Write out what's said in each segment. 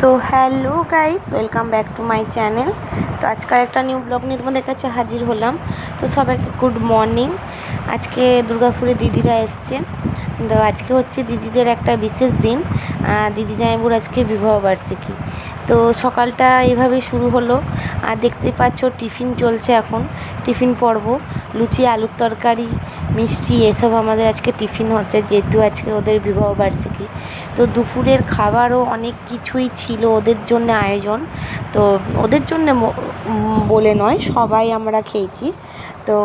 তো hello guys welcome back to my channel তো আজকাল একটা নিউ ব্লগ নিয়ে তোমাদের কাছে হাজির হলাম। তো সবাইকে গুড মর্নিং আজকে দুর্গাপুরে দিদিরা এসছে। তো আজকে হচ্ছে দিদিদের একটা বিশেষ দিন। দিদি জামাইবুর আজকে বিবাহবার্ষিকী তো সকালটা এভাবে শুরু হলো। আর দেখতে পাচ্ছ টিফিন চলছে এখন। টিফিন পর্ব, লুচি, আলুর তরকারি, মিষ্টি, এসব আমাদের আজকে টিফিন হচ্ছে, যেহেতু আজকে ওদের বিবাহবার্ষিকী তো দুপুরের খাবারও অনেক কিছুই ছিল ওদের জন্য আয়োজন। তো ওদের জন্য বলে নয়, সবাই আমরা খেয়েছি। তো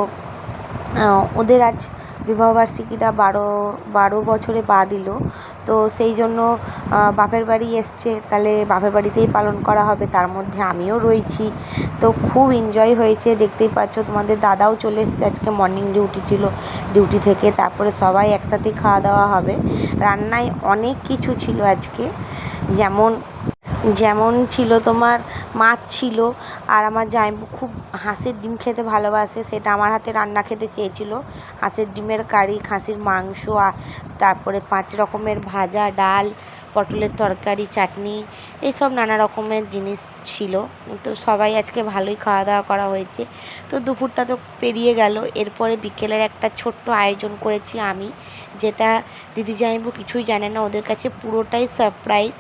ওদের আজ বিবাহবার্ষিকীটা বারো বারো বছরে পা দিল। তো সেই জন্য বাপের বাড়ি এসছে। তাহলে বাপের বাড়িতেই পালন করা হবে। তার মধ্যে আমিও রয়েছি। তো খুব এনজয় হয়েছে। দেখতেই পাচ্ছ, তোমাদের দাদাও চলে এসছে। আজকে মর্নিং ডিউটি ছিল। ডিউটি থেকে তারপরে সবাই একসাথে খাওয়া দাওয়া হবে। রান্নায় অনেক কিছু ছিল আজকে। যেমন যেমন ছিল তোমার মাছ ছিল আর আমার জামাইবু খুব হাঁসের ডিম খেতে ভালোবাসে, সেটা আমার হাতে রান্না খেতে চেয়েছিল। হাঁসের ডিমের কারি, খাসির মাংস আ- তারপরে পাঁচ রকমের ভাজা, ডাল, পটলের তরকারি, চাটনি এইসব নানা রকমের জিনিস ছিল। তো সবাই আজকে ভালোই খাওয়া দাওয়া করা হয়েছে। তো দুপুরটা তো পেরিয়ে গেল, এরপরে বিকেলের একটা ছোট্ট আয়োজন করেছি আমি, যেটা দিদি জামাইবু কিছুই জানে না, ওদের কাছে পুরোটাই সারপ্রাইজ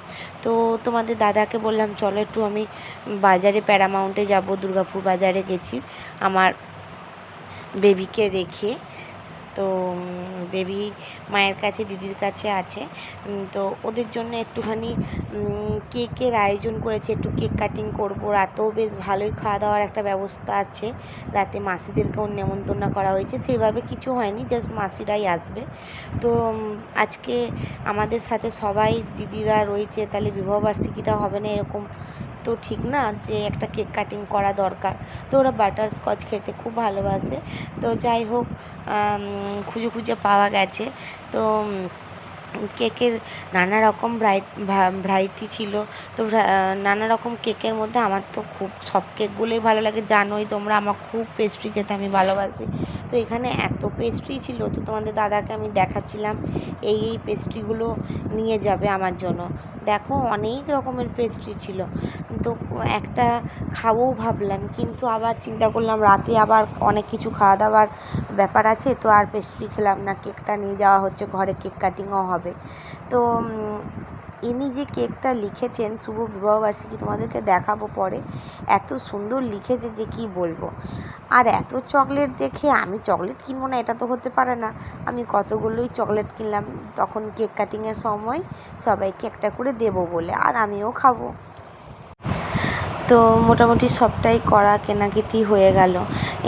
তো তোমাদের দাদাকে বললাম, চলো একটু আমি বাজারে প্যারামাউন্টে যাব, দুর্গাপুর বাজারে গেছি। আমার বেবিকে রেখে, তো বেবি মায়ের কাছে, দিদির কাছে আছে। তো ওদের জন্য একটুখানি কেকের আয়োজন করেছে, একটু কেক কাটিং করব। রাতেও বেশ ভালোই খাওয়া দাওয়ার একটা ব্যবস্থা আছে। রাতে মাসিদেরকেও নেমন্তন্ন করা হয়েছে। সেইভাবে কিছু হয়নি জাস্ট মাসিরাই আসবে। তো আজকে আমাদের সাথে সবাই, দিদিরা রয়েছে, তাহলে বিবাহবার্ষিকীটা হবে না এরকম তো ঠিক না যে একটা কেক কাটিং করা দরকার। তো ওরা বাটার স্কচ খেতে খুব ভালোবাসে। তো যাই হোক খুঁজে খুঁজে পাওয়া গেছে। তো কেকের নানা রকম ভ্যারাইটি ছিল। তো নানা রকম কেকের মধ্যে আমার তো খুব, সব কেকগুলোই ভালো লাগে। জানোই তোমরা, আমার খুব পেস্ট্রি খেতে আমি ভালোবাসি। তো এখানে এত পেস্ট্রি ছিল তো তোমাদের দাদাকে আমি দেখাচ্ছিলাম। এই এই পেস্ট্রিগুলো নিয়ে যাবে আমার জন্য। দেখো অনেক রকমের পেস্ট্রি ছিল। তো একটা খাবও ভাবলাম, কিন্তু আবার চিন্তা করলাম রাতে আবার অনেক কিছু খাওয়া দাওয়ার ব্যাপার আছে, তো আর পেস্ট্রি খেলাম না। কেকটা নিয়ে যাওয়া হচ্ছে, ঘরে কেক কাটিংও হবে। তো ইনি যে কেকটা লিখেছেন, শুভ বিবাহবার্ষিকী তোমাদেরকে দেখাবো পরে, এত সুন্দর লিখেছে যে কি বলব। আর এত চকলেট দেখে আমি চকলেট কিনবো না, এটা তো হতে পারে না। আমি কতগুলোই চকলেট কিনলাম, তখন কেক কাটিংয়ের সময় সবাইকে একটা করে দেবো বলে, আর আমিও খাব। তো মোটামুটি সবটাই করা কেনাকাটি হয়ে গেল।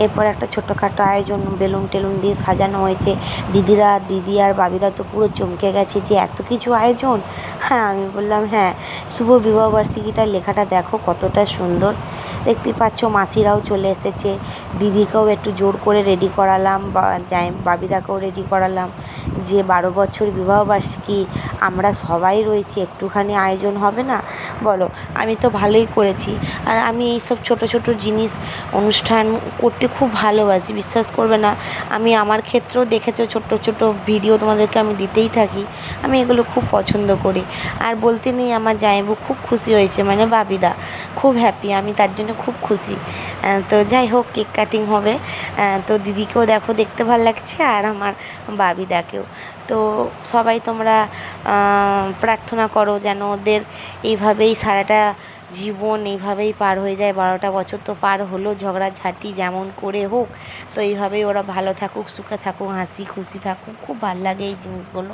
এরপর একটা ছোটোখাটো আয়োজন, বেলুন টেলুন দিয়ে সাজানো হয়েছে। দিদিরা, দিদি আর বাবিরা তো পুরো চমকে গেছে যে, এত কিছু আয়োজন? হ্যাঁ আমি বললাম হ্যাঁ শুভ বিবাহবার্ষিকীটার লেখাটা দেখো কতটা সুন্দর। দেখতে পাচ্ছ মাসিরাও চলে এসেছে। দিদিকেও একটু জোর করে রেডি করালাম, বা বাবিদাকেও রেডি করালাম যে, বারো বছর বিবাহবার্ষিকী, আমরা সবাই রয়েছি, একটুখানি আয়োজন হবে না? বলো, আমি তো ভালোই করেছি। আর আমি এইসব ছোট ছোট জিনিস অনুষ্ঠান করতে খুব ভালোবাসি, বিশ্বাস করবে না। আমি আমার ক্ষেত্রেও দেখেছ ছোট্ট ছোট ভিডিও তোমাদেরকে আমি দিতেই থাকি, আমি এগুলো খুব পছন্দ করি। আর বলতে নেই আমার জামাইবু খুব খুশি হয়েছে মানে বাবিদা খুব হ্যাপি আমি তার জন্য খুব খুশি। তো যাই হোক, কেক কাটিং হবে। তো দিদিকেও দেখো, দেখতে ভালো লাগছে আর আমার বাবিদাকেও। তো সবাই তোমরা প্রার্থনা করো যেন ওদের এইভাবেই সারাটা জীবন এইভাবেই পার হয়ে যায়। বারোটা বছর তো পার হলো ঝগড়াঝাটি যেমন করে হোক, তো এইভাবেই ওরা ভালো থাকুক, সুখে থাকুক, হাসি খুশি থাকুক, খুব ভালো লাগে এই জিনিসগুলো।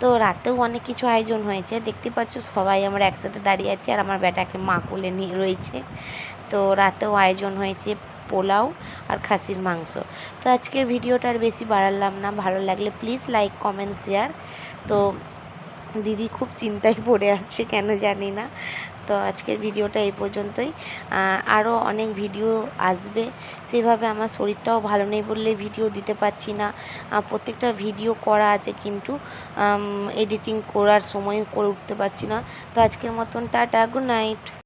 তো রাতেও অনেক কিছু আয়োজন হয়েছে। দেখতে পাচ্ছ সবাই আমরা একসাথে দাঁড়িয়ে আছি আর আমার বেটাকে মা কোলে নিয়ে রয়েছে। তো রাতেও আয়োজন হয়েছে পোলাও আর খাসির মাংস। তো আজকের ভিডিওটা আর বেশি বাড়ালাম না। ভালো লাগলে প্লিজ লাইক, কমেন্ট, শেয়ার। তো দিদি খুব চিন্তায় পড়ে আছে, কেন জানি না। তো আজকের ভিডিওটা এই পর্যন্তই। আরও অনেক ভিডিও আসবে। সেভাবে আমার শরীরটাও ভালো নেই বললে ভিডিও দিতে পারছি না। প্রত্যেকটা ভিডিও করা আছে কিন্তু এডিটিং করার সময় করে উঠতে পারছি না। তো আজকের মতন টাটা গুড নাইট